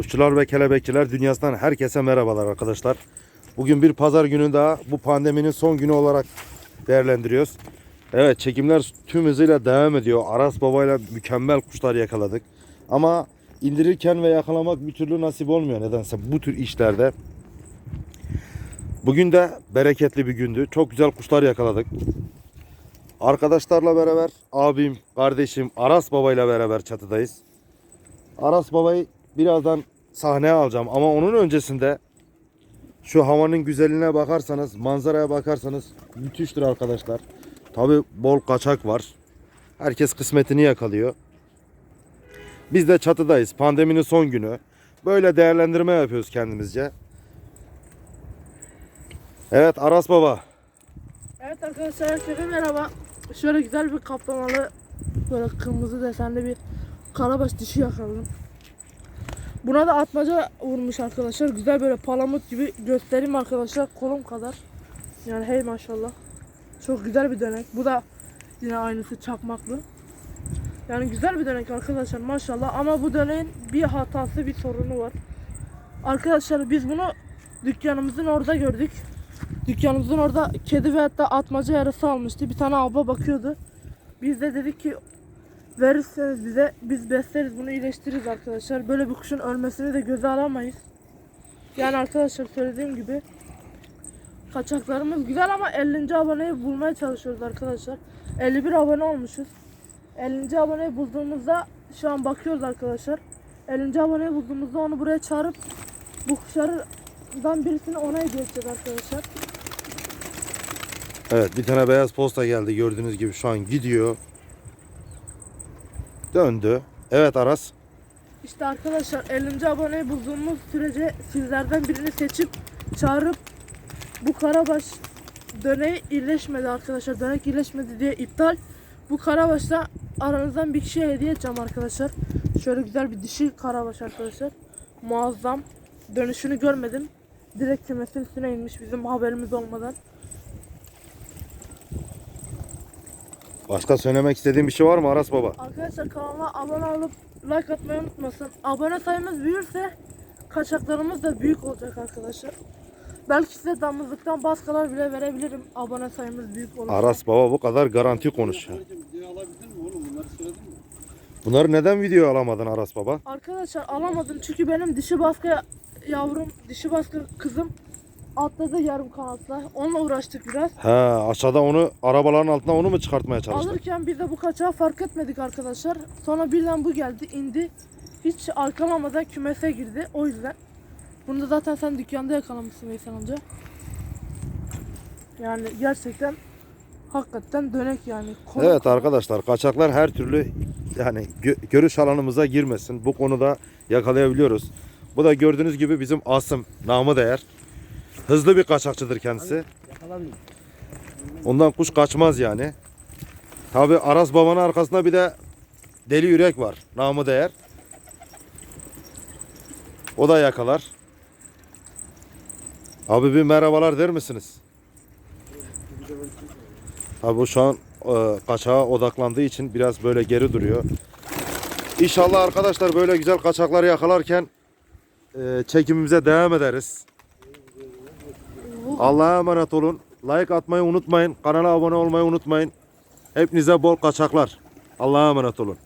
Kuşçular ve kelebekçiler dünyasından herkese merhabalar arkadaşlar. Bugün bir pazar günü daha bu pandeminin son günü olarak değerlendiriyoruz. Evet çekimler tüm hızıyla devam ediyor. Aras Baba ile mükemmel kuşlar yakaladık. Ama indirirken ve yakalamak bir türlü nasip olmuyor nedense bu tür işlerde. Bugün de bereketli bir gündü. Çok güzel kuşlar yakaladık. Arkadaşlarla beraber abim, kardeşim Aras Baba ile beraber çatıdayız. Aras Baba'yı birazdan sahneye alacağım ama onun öncesinde şu havanın güzelliğine bakarsanız, manzaraya bakarsanız müthiştir arkadaşlar. Tabi bol kaçak var. Herkes kısmetini yakalıyor. Biz de çatıdayız. Pandeminin son günü. Böyle değerlendirme yapıyoruz kendimizce. Evet Aras Baba. Evet arkadaşlar herkese merhaba. Şöyle güzel bir kaplamalı böyle kırmızı desenli bir karabaş dişi yakaladım. Buna da atmaca vurmuş arkadaşlar. Güzel böyle palamut gibi göstereyim arkadaşlar. Kolum kadar. Yani hey maşallah. Çok güzel bir dönek. Bu da yine aynısı çakmaklı. Yani güzel bir dönek arkadaşlar maşallah. Ama bu döneğin bir hatası bir sorunu var. Arkadaşlar biz bunu dükkanımızın orada gördük. Dükkanımızın orada kedi ve hatta atmaca yarısı almıştı. Bir tane abla bakıyordu. Biz de dedik ki verirseniz bize biz besleriz bunu iyileştiririz arkadaşlar. Böyle bir kuşun ölmesini de göze alamayız. Yani arkadaşlar söylediğim gibi kaçaklarımız güzel ama 50. aboneyi bulmaya çalışıyoruz arkadaşlar. 51 abone olmuşuz. 50. aboneyi bulduğumuzda şu an bakıyoruz arkadaşlar. 50. aboneyi bulduğumuzda onu buraya çağırıp bu kuşlardan birisini ona hediye edeceğiz arkadaşlar. Evet bir tane beyaz posta geldi gördüğünüz gibi şu an gidiyor. Döndü. Evet Aras. İşte arkadaşlar 50. aboneyi bulduğumuz sürece sizlerden birini seçip çağırıp bu karabaş döneği iyileşmedi arkadaşlar. Dönek iyileşmedi diye iptal. Bu karabaşla aranızdan bir kişiye hediye edeceğim arkadaşlar. Şöyle güzel bir dişi karabaş arkadaşlar. Muazzam. Dönüşünü görmedim. Direkt kümesin üstüne inmiş bizim haberimiz olmadan. Başka söylemek istediğin bir şey var mı Aras Baba? Arkadaşlar kanala abone olup like atmayı unutmasın. Abone sayımız büyürse kaçaklarımız da büyük olacak arkadaşlar. Belki size damızlıktan baskalar bile verebilirim abone sayımız büyük olursa. Aras Baba bu kadar garanti konuşuyor. Video alabildin mi oğlum? Bunları söyledin mi? Bunları neden video alamadın Aras Baba? Arkadaşlar alamadım çünkü benim dişi baskı yavrum, dişi baskı kızım atladı yarım kanatla. Onunla uğraştık biraz. He aşağıda onu arabaların altına onu mu çıkartmaya çalıştın? Alırken biz de bu kaçağı fark etmedik arkadaşlar. Sonra birden bu geldi indi. Hiç arkalamadan kümese girdi. O yüzden. Bunu da zaten sen dükkanda yakalamışsın Veysel amca. Yani gerçekten hakikaten dönek yani. Konu- Evet arkadaşlar kaçaklar her türlü yani gö- görüş alanımıza girmesin. Bu konuda yakalayabiliyoruz. Bu da gördüğünüz gibi bizim Asım namı değer. Hızlı bir kaçakçıdır kendisi. Ondan kuş kaçmaz yani. Tabi Aras babanın arkasında bir de deli yürek var. Namı değer. O da yakalar. Abi bir merhabalar der misiniz? Abi bu şu an e, kaçağa odaklandığı için biraz böyle geri duruyor. İnşallah arkadaşlar böyle güzel kaçakları yakalarken e, çekimimize devam ederiz. Allah'a emanet olun. Like atmayı unutmayın. Kanala abone olmayı unutmayın. Hepinize bol kaçaklar. Allah'a emanet olun.